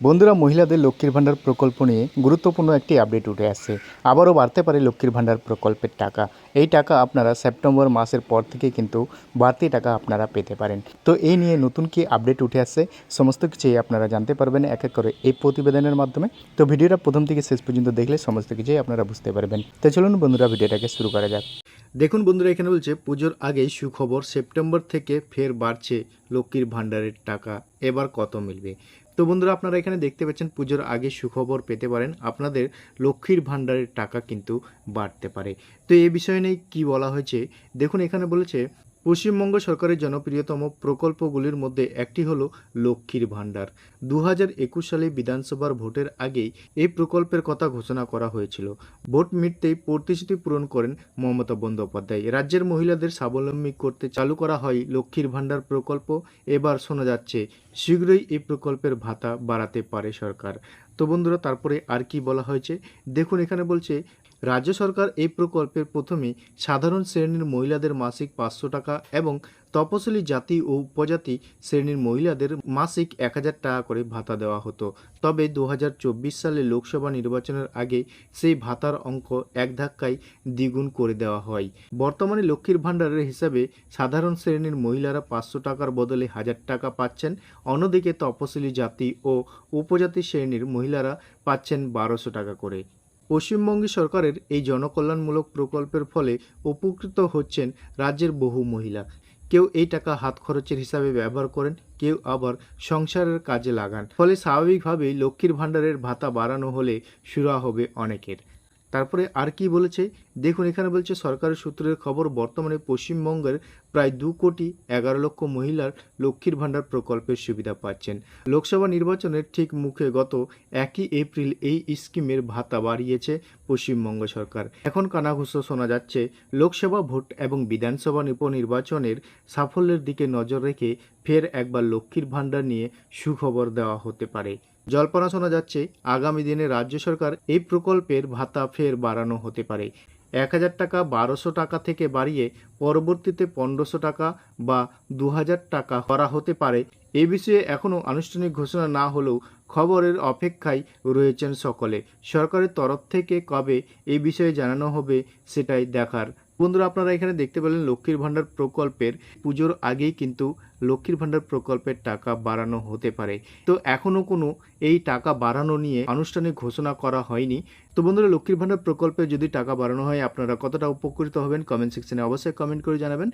বন্ধুরা, মহিলাদের লক্ষ্মীর ভাণ্ডার প্রকল্প নিয়ে গুরুত্বপূর্ণ একটি আপডেট উঠে আসছে। আবারও বাড়তে পারে লক্ষ্মীর ভাণ্ডার প্রকল্পের টাকা। এই টাকা আপনারা সেপ্টেম্বর মাসের পর থেকে কিন্তু বাড়তি টাকা আপনারা পেতে পারেন। তো এই নিয়ে নতুন কি আপডেট উঠে আসছে, সমস্ত কিছুই আপনারা জানতে পারবেন এক এক করে এই প্রতিবেদনের মাধ্যমে। তো ভিডিওটা প্রথম থেকে শেষ পর্যন্ত দেখলে সমস্ত কিছুই আপনারা বুঝতে পারবেন। তো চলুন বন্ধুরা, ভিডিওটাকে শুরু করা যাক। দেখুন বন্ধুরা, এখানে বলছে, পুজোর আগে সুখবর, সেপ্টেম্বর থেকে ফের বাড়ছে লক্ষ্মীর ভাণ্ডারের টাকা। এবার কত মিলবে? তো বন্ধুরা, আপনারা এখানে দেখতে পাচ্ছেন, পুজোর আগে সুখবর পেতে পারেন, আপনাদের লক্ষ্মীর ভাণ্ডারের টাকা কিন্তু বাড়তে পারে। তো এ বিষয় নিয়ে কী বলা হয়েছে? দেখুন, এখানে বলেছে পশ্চিমবঙ্গ সরকারের জনপ্রিয়তম প্রকল্পগুলির মধ্যে একটি হল লক্ষ্মীর ভাণ্ডার। দু একুশ সালে বিধানসভার ভোটের আগেই এই প্রকল্পের কথা ঘোষণা করা হয়েছিল। ভোট মিটতেই প্রতিশ্রুতি পূরণ করেন মমতা বন্দ্যোপাধ্যায়। রাজ্যের মহিলাদের স্বাবলম্বী করতে চালু করা হয় লক্ষ্মীর ভাণ্ডার প্রকল্প। এবার শোনা যাচ্ছে, শীঘ্রই এই প্রকল্পের ভাতা বাড়াতে পারে সরকার। তো বন্ধুরা, তারপরে আর কি বলা হয়েছে? দেখুন, এখানে বলছে রাজ্য সরকার এই প্রকল্পের প্রথমে সাধারণ শ্রেণির মহিলাদের মাসিক পাঁচশো টাকা এবং তপশিলি জাতি ও উপজাতি শ্রেণির মহিলাদের মাসিক এক হাজার টাকা করে ভাতা দেওয়া হতো। তবে দু হাজার চব্বিশ সালে লোকসভা নির্বাচনের আগে সেই ভাতার অঙ্ক এক ধাক্কায় দ্বিগুণ করে দেওয়া হয়। বর্তমানে লক্ষ্মীর ভাণ্ডারের হিসাবে সাধারণ শ্রেণির মহিলারা পাঁচশো টাকার বদলে হাজার টাকা পাচ্ছেন। অন্যদিকে তপশিলি জাতি ও উপজাতি শ্রেণির মহিলারা পাচ্ছেন বারোশো টাকা করে। পশ্চিমবঙ্গ সরকারের এই জনকল্যাণমূলক প্রকল্পের ফলে উপকৃত হচ্ছেন রাজ্যের বহু মহিলা। কেউ এই টাকা হাত খরচের হিসাবে ব্যবহার করেন, কেউ আবার সংসারের কাজে লাগান। ফলে স্বাভাবিকভাবেই লক্ষ্মীর ভাণ্ডারের ভাতা বাড়ানো হলে সুরা হবে অনেকের। তারপরে আর কি বলেছে? দেখুন, এখানে বলছে, সরকারের সূত্রের খবর, বর্তমানে পশ্চিমবঙ্গের প্রায় দু কোটি এগারো লক্ষ মহিলার লক্ষ্মীর ভাণ্ডার প্রকল্পের সুবিধা পাচ্ছেন। লোকসভা নির্বাচনের ঠিক মুখে গত একই এপ্রিল এই স্কিমের ভাতা বাড়িয়েছে পশ্চিমবঙ্গ সরকার। এখন কানাঘুষো শোনা যাচ্ছে, লোকসভা ভোট এবং বিধানসভা উপনির্বাচনের সাফল্যের দিকে নজর রেখে ফের একবার লক্ষ্মীর ভাণ্ডার নিয়ে সুখবর দেওয়া হতে পারে। জল্পনা শোনা যাচ্ছে, আগামী দিনে রাজ্য সরকার এই প্রকল্পের ভাতা ফের বাড়ানো হতে পারে। এক হাজার টাকা বারোশো টাকা থেকে বাড়িয়ে পরবর্তীতে পনেরোশো টাকা বা দু হাজার টাকা করা হতে পারে। এ বিষয়ে এখনও আনুষ্ঠানিক ঘোষণা না হলেও খবরের অপেক্ষায় রয়েছেন সকলে। সরকারের তরফ থেকে কবে এ বিষয়ে জানানো হবে সেটাই দেখার বন্ধুরা, আপনারা এখানে দেখতে পেলেন লক্ষ্মীর ভাণ্ডার প্রকল্পের পুজোর আগেই কিন্তু লক্ষ্মীর ভাণ্ডার প্রকল্পের টাকা বাড়ানো হতে পারে। তো এখনও কোনো এই টাকা বাড়ানো নিয়ে আনুষ্ঠানিক ঘোষণা করা হয়নি। তো বন্ধুরা, লক্ষ্মীর ভাণ্ডার প্রকল্পে যদি টাকা বাড়ানো হয়, আপনারা কতটা উপকৃত হবেন? কমেন্ট সেকশনে অবশ্যই কমেন্ট করে জানাবেন।